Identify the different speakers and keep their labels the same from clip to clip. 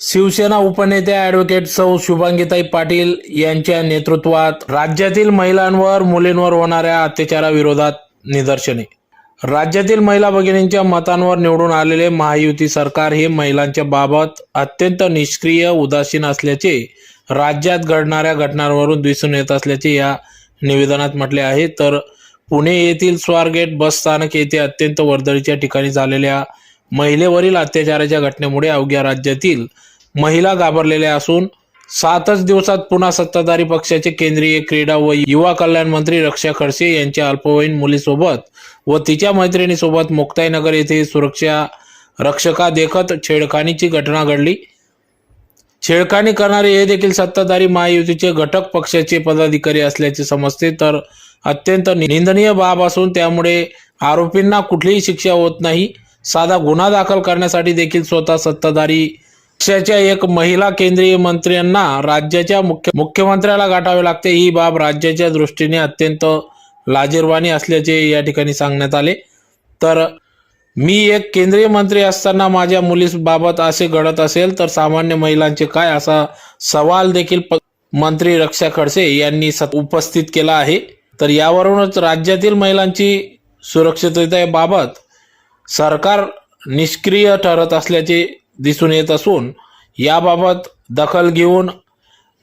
Speaker 1: Shiv Sena उपनेत्या advocate सौ शुभांगीताई पाटील यांच्या नेतृत्वात राज्यातील महिलांवर मुलींवर होणाऱ्या अत्याचाराविरोधात निदर्शने. राज्यातील महिला भगिनींच्या मतांवर निवडून आलेले महायुती सरकार हे महिलांच्या बाबत अत्यंत निष्क्रिय उदासीन असल्याचे राज्यात घडणाऱ्या घटनांवरून दिसून येत असल्याचे या निवेदनात म्हटले आहे. तर पुणे येथील स्वारगेट बस स्थानक येथे अत्यंत वर्दळीच्या ठिकाणी झालेल्या महिलेवरील अत्याचाराच्या घटनेमुळे अवघ्या राज्यातील महिला घाबरलेल्या असून सातच दिवसात पुन्हा सत्ताधारी पक्षाचे केंद्रीय क्रीडा व युवा कल्याण मंत्री रक्षा खडसे यांच्या अल्पवयीन मुलीसोबत व तिच्या मैत्रिणीसोबत मुक्ताईनगर येथे सुरक्षा रक्षका देखत छेडखानीची घटना घडली. छेडखानी करणारे हे देखील सत्ताधारी महायुतीचे घटक पक्षाचे पदाधिकारी असल्याचे समजते. तर अत्यंत निंदनीय बाब असून त्यामुळे आरोपींना कुठलीही शिक्षा होत नाही. साधा गुन्हा दाखल करण्यासाठी देखील स्वतः सत्ताधारी. पक्षाच्या एक महिला केंद्रीय मंत्र्यांना राज्याच्या मुख्य मुख्यमंत्र्याला गाठावे लागते. ही बाब राज्याच्या दृष्टीने अत्यंत लाजीरवाणी असल्याचे या ठिकाणी सांगण्यात आले. तर मी एक केंद्रीय मंत्री असताना माझ्या मुलीबाबत असे घडत असेल तर सामान्य महिलांचे काय? असा सवाल देखील प- मंत्री रक्षा खडसे यांनी उपस्थित केला आहे. तर यावरूनच राज्यातील महिलांची सुरक्षिततेबाबत सरकार निष्क्रिय ठरत असल्याचे दिसून येत असून याबाबत दखल घेऊन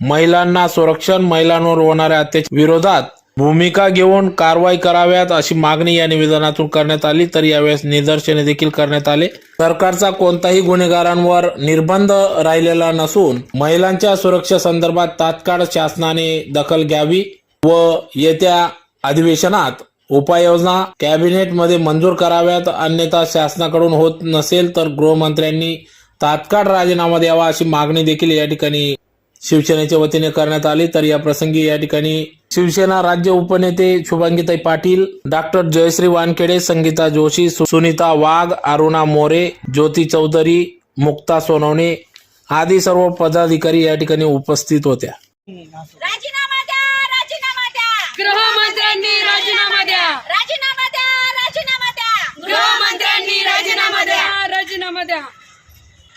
Speaker 1: महिलांना संरक्षण महिलांवर होणाऱ्या अत्याचार विरोधात भूमिका घेऊन कारवाई कराव्यात अशी मागणी या निवेदनातून करण्यात आली. तर यावेळेस निदर्शने देखील करण्यात आले. सरकारचा कोणताही गुन्हेगारांवर निर्बंध राहिलेला नसून महिलांच्या सुरक्षा संदर्भात तात्काळ शासनाने दखल घ्यावी व येत्या अधिवेशनात उपाययोजना कॅबिनेटमध्ये मंजूर कराव्यात अन्यथा शासनाकडून होत नसेल तर गृहमंत्र्यांनी तात्काळ राजीनामा द्यावा अशी मागणी देखील या ठिकाणी शिवसेनेच्या वतीने करण्यात आली. तर या प्रसंगी या ठिकाणी शिवसेना राज्य उपनेते शुभांगीताई पाटील डॉक्टर जयश्री वानखेडे संगीता जोशी सुनीता वाघ अरुणा मोरे ज्योती चौधरी मुक्ता सोनवणे आदी सर्व पदाधिकारी या ठिकाणी उपस्थित होत्या.
Speaker 2: गृहमंत्र्यांनी राजीनामा द्या.
Speaker 3: राजीनामा द्या राजीनामा द्या.
Speaker 2: गृहमंत्र्यांनी राजीनामा द्या. राजीनामा द्या.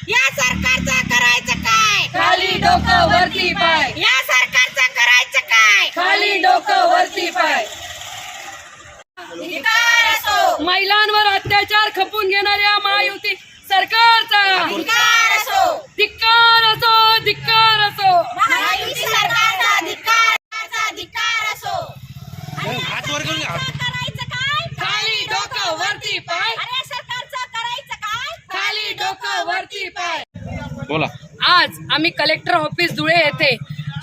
Speaker 3: या सरकारचं करायचं काय?
Speaker 2: खाली डोकं वरती पाय.
Speaker 3: या सरकारचं करायचं काय?
Speaker 2: खाली डोकं वरती पाय. महिलांवर अत्याचार खपून घेणाऱ्या महायुती सरकारचा
Speaker 3: धिक्कार असो
Speaker 2: धिक्कार असो धिक्कार असो
Speaker 3: महायुती सरकारचा धिक्कार धिक्कार असो आणि या सरकारचं करायचं काय
Speaker 2: खाली डोकं वरती पाय.
Speaker 3: अरे सरकारचं करायचं काय?
Speaker 2: खाली डोकं वरती पाय.
Speaker 1: बोला.
Speaker 2: आज आम्ही कलेक्टर ऑफिस धुळे येथे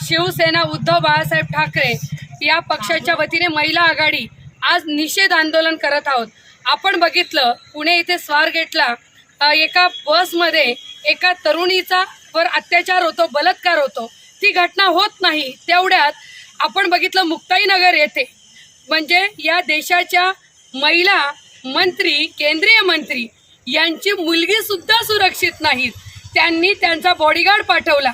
Speaker 2: शिवसेना उद्धव बाळासाहेब ठाकरे या पक्षाच्या वतीने महिला आघाडी आज निषेध आंदोलन करत आहोत. आपण बघितलं पुणे येथे स्वारगेटला अ, एका बसमध्ये एका तरुणीचा वर अत्याचार होतो बलात्कार होतो. ती घटना होत नाही तेवढ्यात आपण बघितलं मुक्ताईनगर येथे. म्हणजे या देशाच्या महिला मंत्री केंद्रीय मंत्री यांची मुलगी सुद्धा सुरक्षित नाहीत. त्यांनी त्यांचा बॉडीगार्ड पाठवला.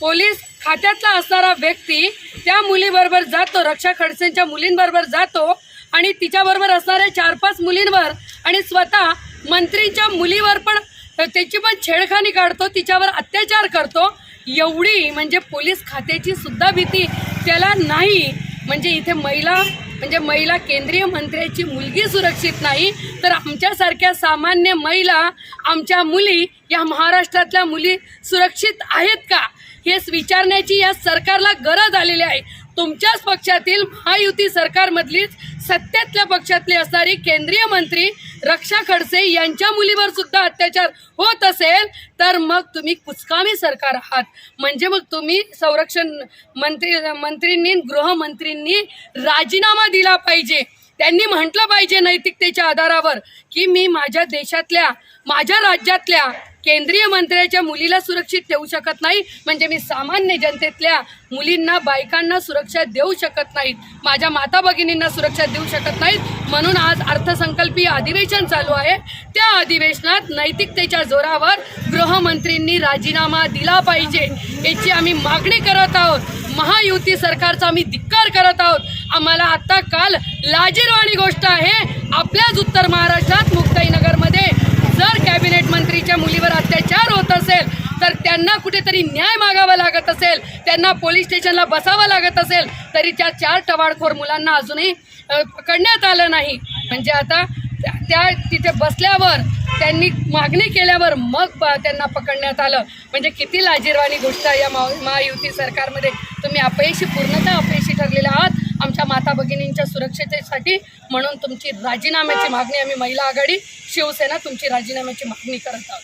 Speaker 2: पोलीस खात्यातला असणारा व्यक्ती त्या मुलीबरोबर जातो रक्षा खडसेंच्या मुलींबरोबर जातो आणि तिच्याबरोबर असणाऱ्या चार पाच मुलींवर आणि स्वतः मंत्रीच्या मुलीवर पण त्याची पण छेडखानी काढतो तिच्यावर अत्याचार करतो. एवढी म्हणजे पोलीस खात्याची सुद्धा भीती त्याला नाही. म्हणजे इथे महिला म्हणजे महिला केंद्रीय मंत्र्याची मुलगी सुरक्षित नाही तर आमच्यासारख्या सामान्य महिला आमच्या मुली या महाराष्ट्रातल्या मुली सुरक्षित आहेत का? हेच विचारण्याची या सरकारला गरज आलेली आहे. तुमच्याच पक्षातील महायुती सरकारमधलीच सत्तेतल्या पक्षातली असणारी केंद्रीय मंत्री रक्षा खडसे यांच्या मुलीवर सुद्धा अत्याचार होत असेल तर मग तुम्ही कुचकामी सरकार आहात. म्हणजे मग तुम्ही संरक्षण मंत्री मंत्रींनी गृहमंत्रींनी राजीनामा दिला पाहिजे. त्यांनी म्हटलं पाहिजे नैतिकतेच्या आधारावर की मी माझ्या देशातल्या माझ्या राज्यातल्या केंद्रीय मंत्र्याच्या मुलीला सुरक्षित ठेवू शकत नाही. म्हणजे मी सामान्य जनतेतल्या मुलींना बायकांना सुरक्षा देऊ शकत नाहीत. माझ्या माता भगिनींना सुरक्षा देऊ शकत नाहीत. म्हणून आज अर्थसंकल्पीय अधिवेशन चालू आहे. त्या अधिवेशनात नैतिकतेच्या जोरावर गृहमंत्रींनी राजीनामा दिला पाहिजे याची आम्ही मागणी करत आहोत. महायुती सरकारचा आम्ही धिक्कार करत आहोत. आम्हाला आता काल लाजीरवाणी गोष्ट आहे. आपल्याच उत्तर महाराष्ट्रात मुक्ताईनगरमध्ये जर कॅबिनेट मंत्रीच्या मुलीवर अत्याचार होत असेल तर त्यांना कुठेतरी न्याय मागावा लागत असेल त्यांना पोलीस स्टेशनला बसावं लागत असेल तरी त्या चार टवाळखोर मुलांना अजूनही पकडण्यात आलं नाही. म्हणजे आता त्या- त्या तिथे बसल्यावर त्यांनी मागणी केल्यावर मग त्यांना पकडण्यात आलं. म्हणजे किती लाजीरवाणी गोष्ट या मा महायुती सरकारमध्ये. तुम्ही अपयशी पूर्णतः अपयशी ठरलेले आहात. आमच्या माता भगिनींच्या सुरक्षितेसाठी म्हणून तुमची राजीनाम्याची मागणी आम्ही महिला आघाडी शिवसेना तुमची राजीनाम्याची मागणी करत आहोत.